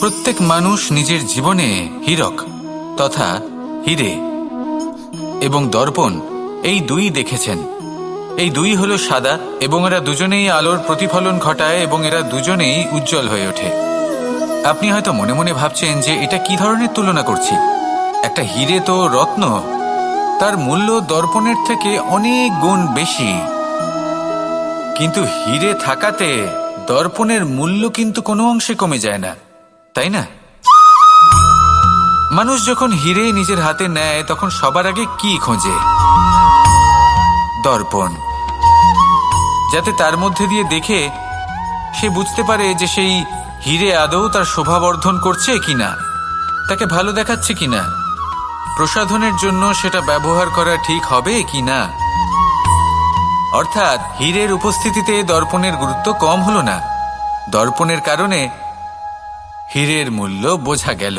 প্রত্যেক মানুষ নিজের জীবনে হীরক তথা হিরে এবং দর্পণ এই দুই দেখেছেন। এই দুই হলো সাদা এবং এরা দুজনেই আলোর প্রতিফলন ঘটায় এবং এরা দুজনেই উজ্জ্বল হয়ে ওঠে। আপনি হয়তো মনে মনে ভাবছেন যে এটা কি ধরনের তুলনা করছি? একটা হিরে তো রত্ন। তার মূল্য দর্পণের থেকে অনেক গুণ বেশি। কিন্তু হিরে থাকাতে দর্পণের মূল্য কিন্তু কোনো অংশে কমে যায় না, তাই না? মানুষ যখন হিরে নিজের হাতে নেয়, তখন সবার আগে কি খোঁজে? দর্পণ। যাতে তার মধ্যে দিয়ে দেখে সে বুঝতে পারে যে সেই হিরে আদৌ তার শোভাবর্ধন করছে কিনা, তাকে ভালো দেখাচ্ছে কিনা, প্রসাধনের জন্য সেটা ব্যবহার করা ঠিক হবে কি না অর্থাৎ হীরের উপস্থিতিতে দর্পণের গুরুত্ব কম হল না। দর্পণের কারণে হীরের মূল্য বোঝা গেল।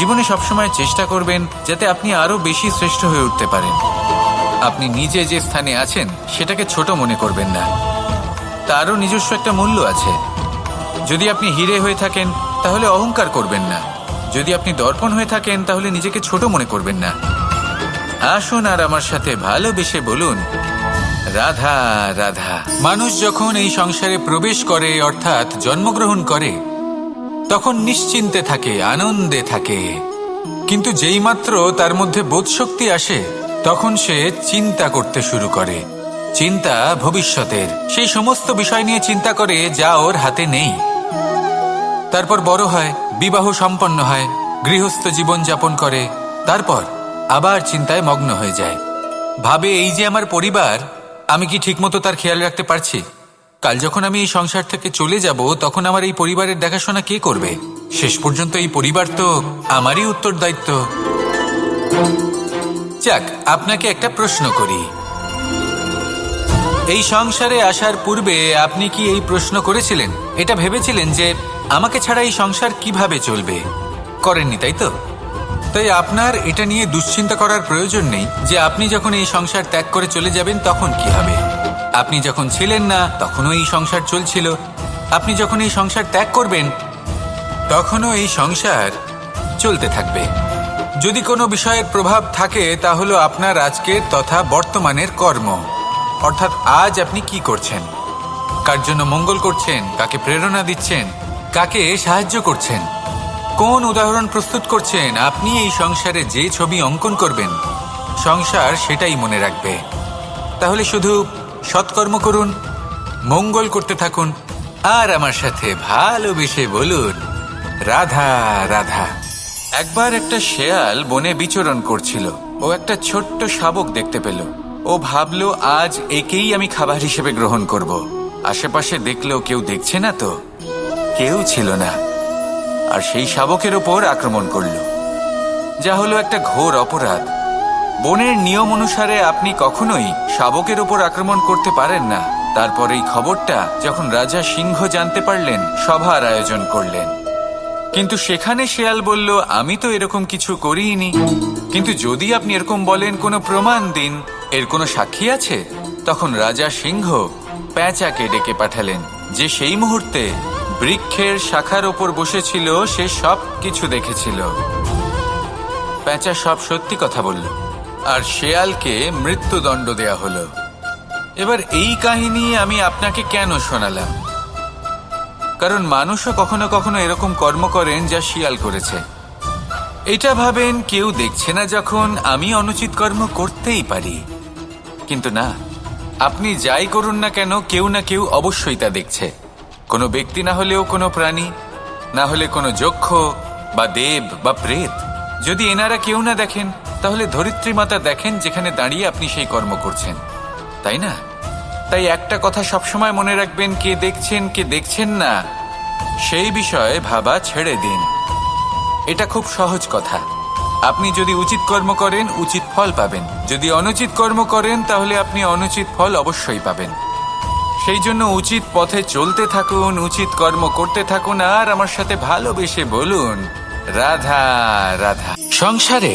জীবনে সবসময় চেষ্টা করবেন যাতে আপনি আরও বেশি শ্রেষ্ঠ হয়ে উঠতে পারেন। আপনি নিজে যে স্থানে আছেন, সেটাকে ছোট মনে করবেন না। তারও নিজস্ব একটা মূল্য আছে। যদি আপনি হিরে হয়ে থাকেন, তাহলে অহংকার করবেন না। যদি আপনি দর্পণ হয়ে থাকেন, তাহলে নিজেকে ছোট মনে করবেন না। আসুন আর আমার সাথে ভালোবেসে বলুন, রাধা রাধা। মানুষ যখন এই সংসারে প্রবেশ করে, অর্থাৎ জন্মগ্রহণ করে তখন নিশ্চিন্তে থাকে, আনন্দে থাকে। কিন্তু যেইমাত্র তার মধ্যে বোধশক্তি আসে, তখন সে চিন্তা করতে শুরু করে। চিন্তা ভবিষ্যতের। সেই সমস্ত বিষয় নিয়ে চিন্তা করে যা ওর হাতে নেই। তারপর বড় হয়, বিবাহ সম্পন্ন হয়, গৃহস্থ জীবন যাপন করে। তারপর আবার চিন্তায় মগ্ন হয়ে যায়। ভাবে, এই যে আমার পরিবার, আমি কি ঠিকমতো তার খেয়াল রাখতে পারছি? কাল যখন আমি এই সংসার থেকে চলে যাব, তখন আমার এই পরিবারের দেখাশোনা কে করবে? শেষ পর্যন্ত এই পরিবার তো আমারই উত্তরদায়িত্ব। যাক, আপনাকে একটা প্রশ্ন করি। এই সংসারে আসার পূর্বে আপনি কি এই প্রশ্ন করেছিলেন? এটা ভেবেছিলেন যে আমাকে ছাড়া এই সংসার কীভাবে চলবে? করেননি, তাই তো? তাই আপনার এটা নিয়ে দুশ্চিন্তা করার প্রয়োজন নেই যে আপনি যখন এই সংসার ত্যাগ করে চলে যাবেন, তখন কি হবে? আপনি যখন ছিলেন না, তখনও এই সংসার চলছিল। আপনি যখন এই সংসার ত্যাগ করবেন, তখনও এই সংসার চলতে থাকবে। যদি কোনো বিষয়ের প্রভাব থাকে তা হলো আপনার আজকের তথা বর্তমানের কর্ম। অর্থাৎ আজ আপনি কি করছেন? কার জন্য মঙ্গল করছেন? কাকে প্রেরণা দিচ্ছেন? কাকে সাহায্য করছেন? কোন উদাহরণ প্রস্তুত করছেন? আপনি এই সংসারে যে ছবি অঙ্কন করবেন, সংসার সেটাই মনে রাখবে। তাহলে শুধু সৎকর্ম করুন, মঙ্গল করতে থাকুন, আর আমার সাথে ভালোবেসে বলুন, রাধা রাধা। একবার একটা শেয়াল বনে বিচরণ করছিল। ও একটা ছোট্ট শাবক দেখতে পেল। ও ভাবলো, আজ একেই আমি খাবার হিসেবে গ্রহণ করব। আশেপাশে দেখলেও কেউ দেখছে না তো? কেউ ছিল না। আর সেই শাবকের ওপর আক্রমণ করল। যা হলো একটা ঘোর অপরাধ। বনের নিয়ম অনুসারে আপনি কখনোই শাবকের ওপর আক্রমণ করতে পারেন না। তারপর এই খবরটা যখন রাজা সিংহ জানতে পারলেন, সভার আয়োজন করলেন। কিন্তু সেখানে শেয়াল বলল, আমি তো এরকম কিছু করিনি। কিন্তু যদি আপনি এরকম বলেন, কোনো প্রমাণ দিন। এর কোনো সাক্ষী আছে? তখন রাজা সিংহ প্যাঁচাকে ডেকে পাঠালেন, যে সেই মুহূর্তে বৃক্ষের শাখার ওপর বসেছিল, সে সব কিছু দেখেছিল। প্যাঁচা সব সত্যি কথা বলল। আর শেয়ালকে মৃত্যুদণ্ড দেয়া হলো। এবার এই কাহিনী আমি আপনাকে কেন শোনালাম? কারণ মানুষও কখনো কখনো এরকম কর্ম করেন যা শিয়াল করেছে। এটা ভাবেন কেউ দেখছে না যখন আমি অনুচিত কর্ম করতেই পারি। কিন্তু না, আপনি যাই করুন না কেন কেউ না কেউ অবশ্যই তা দেখছে। কোনো ব্যক্তি না হলেও কোনো প্রাণী, না হলে কোনো যক্ষ বা দেব বা প্রেত, যদি এনারা কেউ না দেখেন তাহলে ধরিত্রী মাতা দেখেন যেখানে দাঁড়িয়ে আপনি সেই কর্ম করছেন, তাই না? তাই একটা কথা সবসময় মনে রাখবেন, কে দেখছেন কে দেখছেন না, সেই বিষয়ে ভাবা ছেড়ে দিন। এটা খুব সহজ কথা। আপনি যদি উচিত কর্ম করেন, উচিত ফল পাবেন। যদি অনুচিত কর্ম করেন, তাহলে আপনি অনুচিত ফল অবশ্যই পাবেন। সেই জন্য উচিত পথে চলতে থাকুন, উচিত কর্ম করতে থাকুন, আর আমার সাথে ভালোবেসে বলুন, রাধা রাধা। সংসারে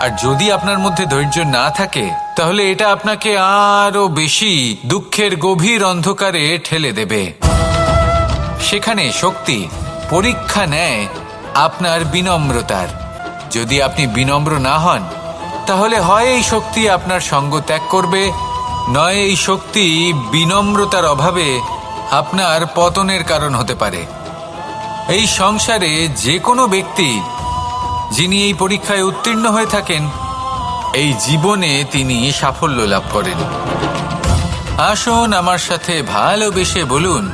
আর যদি আপনার মধ্যে ধৈর্য না থাকে, তাহলে এটা আপনাকে আরও বেশি দুঃখের গভীর অন্ধকারে ঠেলে দেবে। সেখানে শক্তি, পরীক্ষা নেয় আপনার বিনম্রতার। যদি আপনি বিনম্র না হন, তাহলে হয় এই শক্তি আপনার সঙ্গ ত্যাগ করবে, নয় এই শক্তি বিনম্রতার অভাবে আপনার পতনের কারণ হতে পারে। এই সংসারে যে কোনো ব্যক্তি যিনি এই পরীক্ষায় উত্তীর্ণ হয়ে থাকেন, এই জীবনে তিনি সাফল্য লাভ করেন। আসুন আমার সাথে ভালোবেসে বলুন,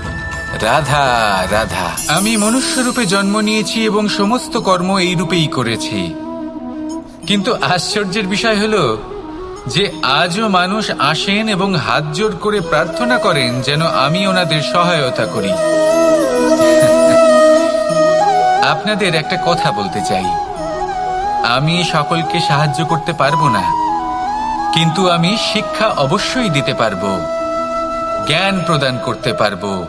রাধা রাধা। আমি মনুষ্যরূপে জন্ম নিয়েছি এবং সমস্ত কর্ম এই রূপেই করেছি। কিন্তু আশ্চর্যের বিষয় হলো যে আজও মানুষ আসেন এবং হাত জোর করে প্রার্থনা করেন যেন আমি ওনাদের সহায়তা করি। আপনাদের একটা কথা বলতে চাই। আমি সকলকে সাহায্য করতে পারব না। কিন্তু আমি শিক্ষা অবশ্যই দিতে পারব। জ্ঞান প্রদান করতে পারব।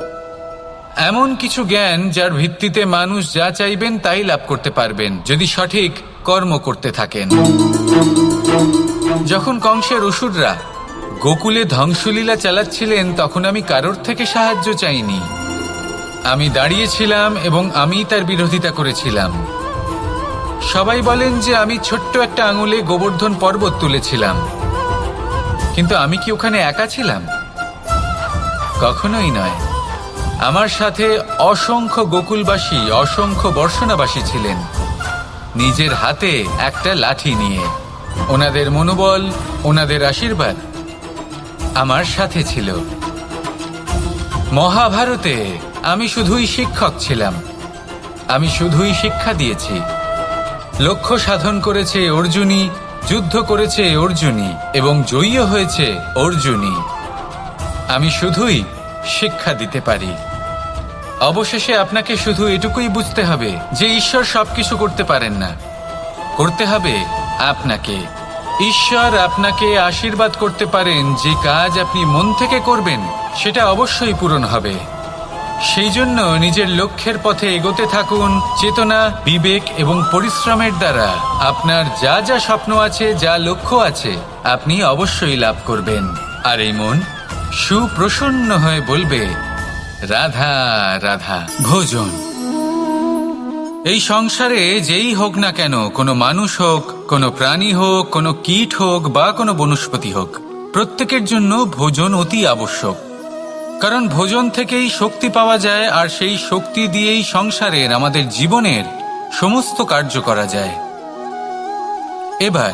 এমন কিছু জ্ঞান যার ভিত্তিতে মানুষ যা চাইবেন তাই লাভ করতে পারবেন, যদি সঠিক কর্ম করতে থাকেন। যখন কংসের অসুররা গোকুলে ধ্বংসলীলা চালাচ্ছিলেন, তখন আমি কারোর থেকে সাহায্য চাইনি। আমি দাঁড়িয়েছিলাম এবং আমি তার বিরোধিতা করেছিলাম। সবাই বলেন যে আমি ছোট্ট একটা আঙুলে গোবর্ধন পর্বত তুলেছিলাম। কিন্তু আমি কি ওখানে একা ছিলাম? কখনোই নয়। আমার সাথে অসংখ্য গোকুলবাসী, অসংখ্য বর্ষণাবাসী ছিলেন। নিজের হাতে একটা লাঠি নিয়ে। ওনাদের মনোবল, ওনাদের আশীর্বাদ আমার সাথে ছিল। মহাভারতে আমি শুধুই শিক্ষক ছিলাম। আমি শুধুই শিক্ষা দিয়েছি। লক্ষ্য সাধন করেছে অর্জুনী যুদ্ধ করেছে অর্জুনী এবং জয়ীও হয়েছে অর্জুনী আমি শুধুই শিক্ষা দিতে পারি। অবশেষে আপনাকে শুধু এটুকুই বুঝতে হবে যে ঈশ্বর সবকিছু করতে পারেন না। করতে হবে আপনাকে। ঈশ্বর আপনাকে আশীর্বাদ করতে পারেন যে কাজ আপনি মন থেকে করবেন, সেটা অবশ্যই পূরণ হবে। সেই জন্য নিজের লক্ষ্যের পথে এগোতে থাকুন চেতনা, বিবেক এবং পরিশ্রমের দ্বারা। আপনার যা যা স্বপ্ন আছে, যা লক্ষ্য আছে, আপনি অবশ্যই লাভ করবেন। আর এই মন সুপ্রসন্ন হয়ে বলবে, রাধা রাধা। ভোজন। এই সংসারে যেই হোক না কেন, কোনো মানুষ হোক, কোনো প্রাণী হোক, কোনো কীট হোক বা কোনো বনস্পতি হোক, প্রত্যেকের জন্য ভোজন অতি আবশ্যক। কারণ ভোজন থেকেই শক্তি পাওয়া যায় আর সেই শক্তি দিয়েই সংসারের, আমাদের জীবনের সমস্ত কার্য করা যায়। এবার,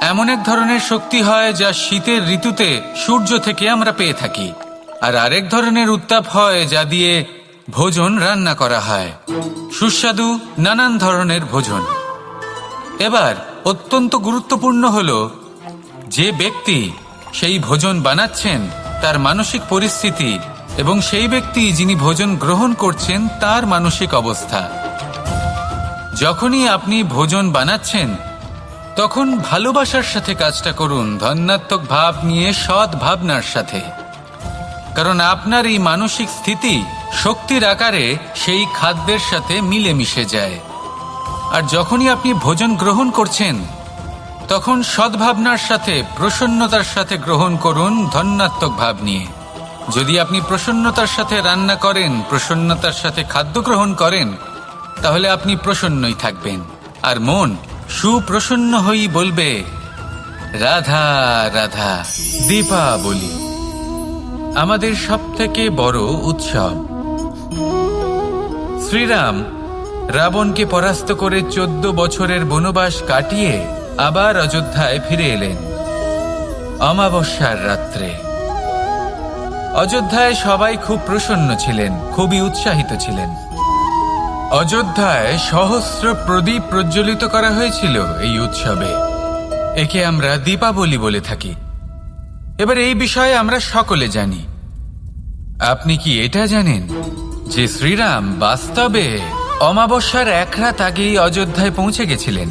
এমন এক ধরনের শক্তি হয় যা শীতের ঋতুতে সূর্য থেকে আমরা পেয়ে থাকি। আর আরেক ধরনের উত্তাপ হয় যা দিয়ে ভোজন রান্না করা হয়। সুস্বাদু নানান ধরনের ভোজন। এবার, অত্যন্ত গুরুত্বপূর্ণ হল যে ব্যক্তি সেই ভোজন বানাচ্ছেন তার মানসিক পরিস্থিতি এবং সেই ব্যক্তি যিনি ভোজন গ্রহণ করছেন, তার মানসিক অবস্থা। যখনই আপনি ভোজন বানাচ্ছেন, তখন ভালোবাসার সাথে কাজটা করুন ধন্যাত্মক ভাব নিয়ে সৎ ভাবনার সাথে। কারণ আপনার এই মানসিক স্থিতি শক্তির আকারে সেই খাদ্যের সাথে মিলেমিশে যায়। আর যখনই আপনি ভোজন গ্রহণ করছেন তখন সদ্ভাবনার সাথে, প্রসন্নতার সাথে গ্রহণ করুন ধন্যাত্মক ভাব নিয়ে। যদি আপনি প্রসন্নতার সাথে রান্না করেন, প্রসন্নতার সাথে খাদ্য গ্রহণ করেন, তাহলে আপনি প্রসন্নই থাকবেন। আর মন সুপ্রসন্ন হয়েই বলবে, রাধা রাধা, দীপাবলি আমাদের সব থেকে বড় উৎসব। শ্রীরাম রাবণকে পরাস্ত করে চোদ্দ বছরের বনবাস কাটিয়ে আবার অযোধ্যায় ফিরে এলেন। অমাবস্যার রাত্রে। অযোধ্যায় সবাই খুব প্রসন্ন ছিলেন, খুবই উৎসাহিত ছিলেন। অযোধ্যায় সহস্র প্রদীপ প্রজ্বলিত করা হয়েছিল এই উৎসবে। একে আমরা দীপাবলি বলে থাকি। এবার এই বিষয়ে আমরা সকলে জানি। আপনি কি এটা জানেন যে শ্রীরাম বাস্তবে অমাবস্যার এক রাত আগেই অযোধ্যায় পৌঁছে গেছিলেন?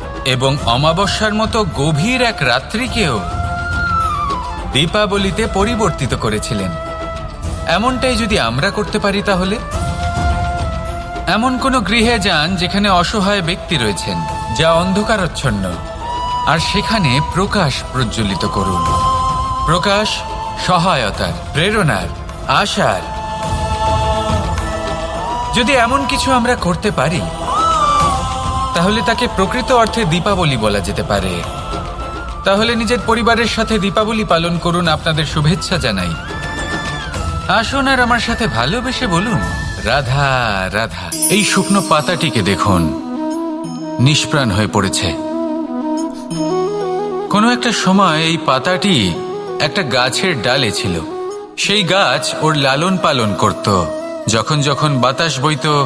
এবং অমাবস্যার মতো গভীর এক রাত্রিকেও দীপাবলিতে পরিবর্তিত করেছিলেন। এমনটাই যদি আমরা করতে পারি তাহলে? এমন কোন গৃহে যান যেখানে অসহায় ব্যক্তি রয়েছেন, যা অন্ধকারচ্ছন্ন। আর সেখানে প্রকাশ প্রজ্বলিত করুন। প্রকাশ সহায়তার, প্রেরণার, আশার। যদি এমন কিছু আমরা করতে পারি তাহলে তাকে প্রকৃত অর্থে দীপাবলি বলা যেতে পারে। তাহলে নিজের পরিবারের সাথে দীপাবলি পালন করুন আপনাদের শুভেচ্ছা জানাই। আসুন আর আমার সাথে ভালোবেসে বলুন, রাধা রাধা। এই শুকনো পাতাটিকে দেখুন, নিষ্প্রাণ হয়ে পড়েছে। কোনো একটা সময় এই পাতাটি একটা গাছের ডালে ছিল। সেই গাছ ওর লালন পালন করত। যখন যখন বাতাস বইত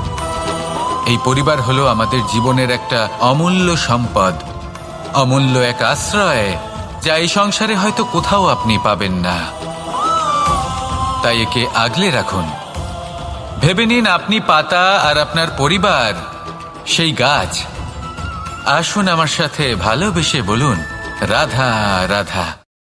এই পরিবার হলো আমাদের জীবনের একটা অমূল্য সম্পদ, অমূল্য এক আশ্রয়, যা এই সংসারে হয়তো কোথাও আপনি পাবেন না। তাই একে আগলে রাখুন। ভেবে নিন আপনি পাতা আর আপনার পরিবার, সেই গাছ। আসুন আমার সাথে ভালোবেসে বলুন, রাধা রাধা।